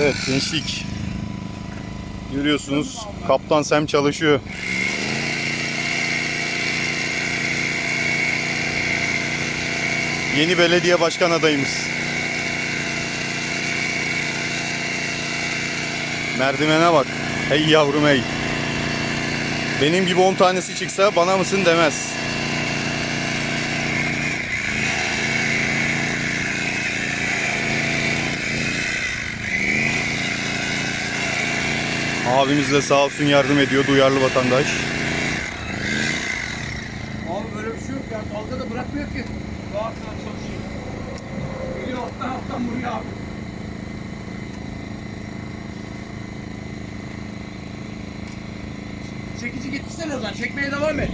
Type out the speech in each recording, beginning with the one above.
Evet gençlik. Görüyorsunuz Kaptan Sem çalışıyor. Yeni belediye başkan adayımız. Merdivene bak. Hey yavrum hey. Benim gibi 10 tanesi çıksa bana mısın demez. Abimiz de sağ olsun yardım ediyor duyarlı vatandaş. Abi böyle bir şey yok ya. Dalga da bırakmıyor ki. Rahat rahat çalışıyor. Geliyor alttan alttan vuruyor abi. Çekici getirsene oradan. Çekmeye devam et.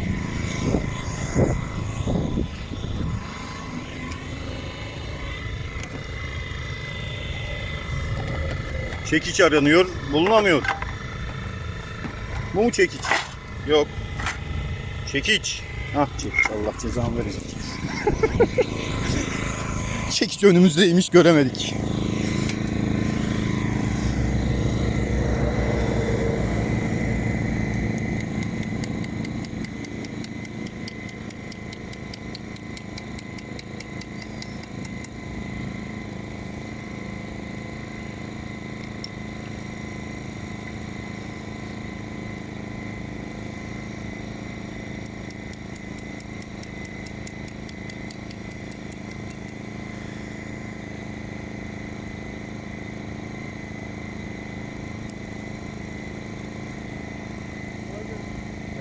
Çekiç aranıyor, bulunamıyor. Mu çekiç? Yok. Çekiç. Ah çekiç Allah cezanı verecek. çekiç önümüzdeymiş göremedik.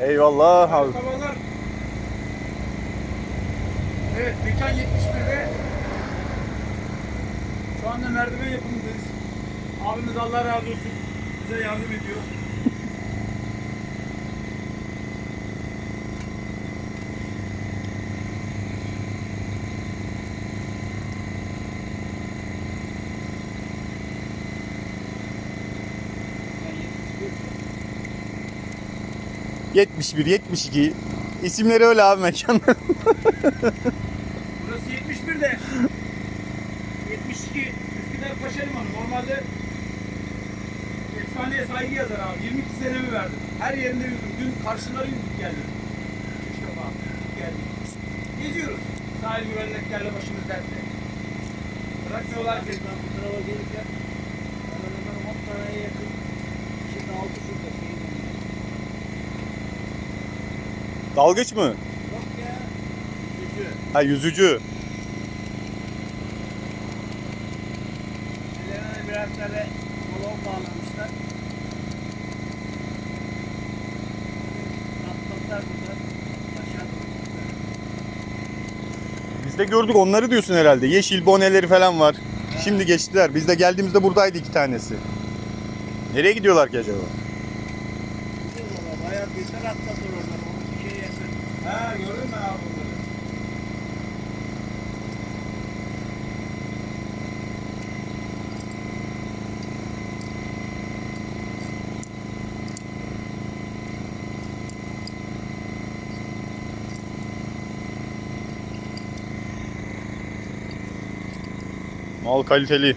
Eyvallah abi. Sabahlar. Evet, mekan 71'de. Şu anda merdiven yapımındayız. Abimiz Allah razı olsun. Bize yardım ediyor. 71, 72. İsimleri öyle abi mekanların. Burası 71 de 72 Üsküdar Paşa Limanı. Normalde efsaneye saygı yazar abi. 22 senemi verdim. Her yerinde yüzdüm. Dün karşıları yüzdük geldim. Üç defa geldik. Geziyoruz. Sahil güvenliklerle başımız dertte. Bırakmıyorlar ki. Ben bu tarafa gelirken hemen 10 taneye yakın şimdi altı şurada Dalgıç mı? Yok ya. Yüzücü. Ha yüzücü. Ellerine birer tane balon bağlamışlar. Atlatlar burada. Biz de gördük onları diyorsun herhalde. Yeşil boneleri falan var. Şimdi geçtiler. Biz de geldiğimizde buradaydı iki tanesi. Nereye gidiyorlar ki acaba? Bayağı bir tane atlatır oradan. Onun bir şey Mal kaliteli.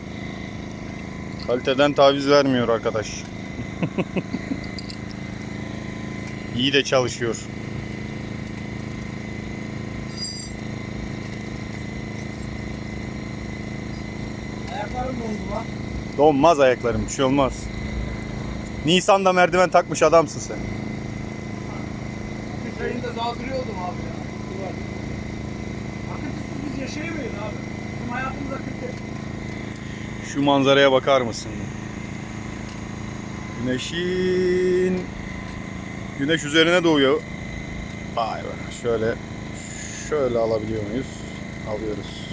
Kaliteden taviz vermiyor arkadaş. İyi de çalışıyor. Ayaklarım dondu lan. Donmaz ayaklarım bir şey olmaz. Nisan'da merdiven takmış adamsın sen. Bir çayında zaldırıyordum abi ya. Akıntısız biz yaşayamayız abi. Bizim hayatımız akıntı. Şu manzaraya bakar mısın? Güneşin Güneş üzerine doğuyor. Vay be. Şöyle şöyle alabiliyor muyuz? Alıyoruz.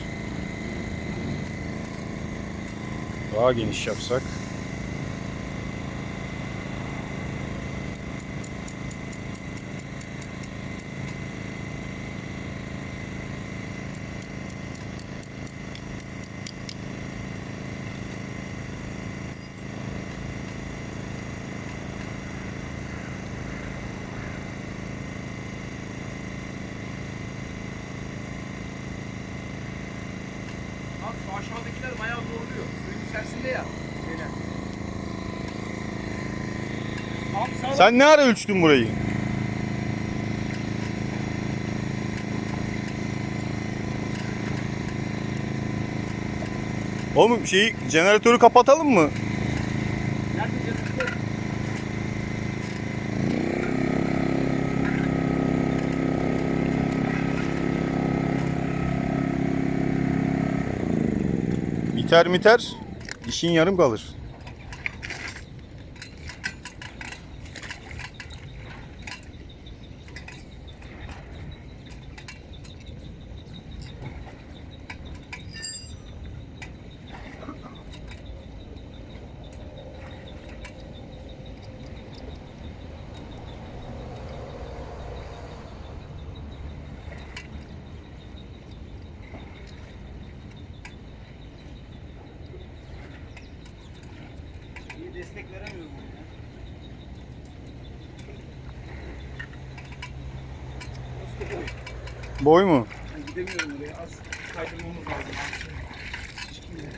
Daha geniş yapsak. ya. Sen ne ara ölçtün burayı? Oğlum şeyi jeneratörü kapatalım mı? Biter miter işin yarım kalır. Boy mu? Ben gidemiyorum oraya. Az kaydırmamız lazım. Çıkmıyor.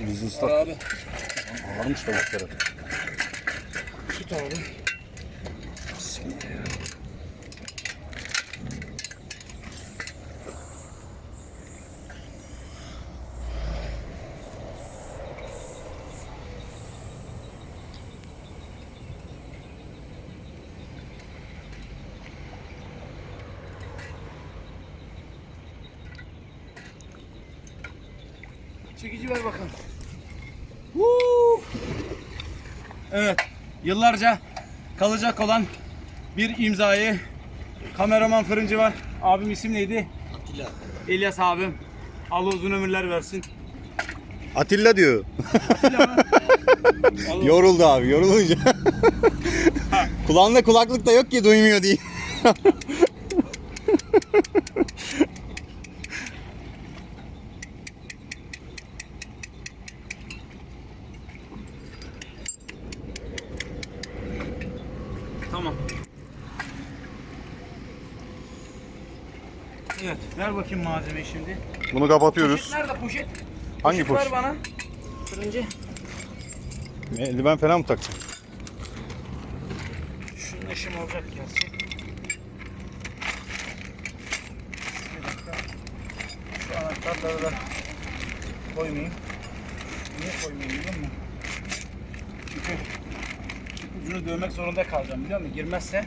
Biz Al abi. Varmış tavuklara. Tut abi. Çekici ver bakalım. Woo! Evet, yıllarca kalacak olan bir imzayı kameraman fırıncı var. Abim isim neydi? Atilla. İlyas abim. Allah uzun ömürler versin. Atilla diyor. Atilla mı? Yoruldu abi yorulunca. Kulağında kulaklık da yok ki duymuyor diye. Evet, ver bakayım malzemeyi şimdi. Bunu kapatıyoruz. Poşet nerede poşet? Hangi Poşet poşet? Ver bana. Fırıncı. Eldiven falan mı takacaksın? Şunun işim olacak dakika. Şu anahtarları da koymayayım. Niye koymayayım biliyor musun? Çünkü ucunu dövmek zorunda kalacağım biliyor musun? Girmezse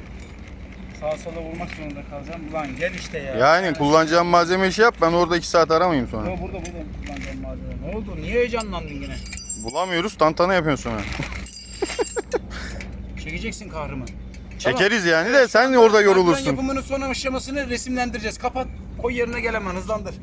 sağa sola vurmak zorunda kalacağım. Ulan gel işte ya. Yani kullanacağım malzeme işi yap ben orada 2 saat aramayayım sonra. Yo, burada burada kullanacağım malzeme. Ne oldu? Niye heyecanlandın yine? Bulamıyoruz tantana yapıyorsun sonra. Çekeceksin kahrımı. Çekeriz yani de sen orada yorulursun. yapımının son aşamasını resimlendireceğiz. Kapat. Koy yerine gel hemen hızlandır.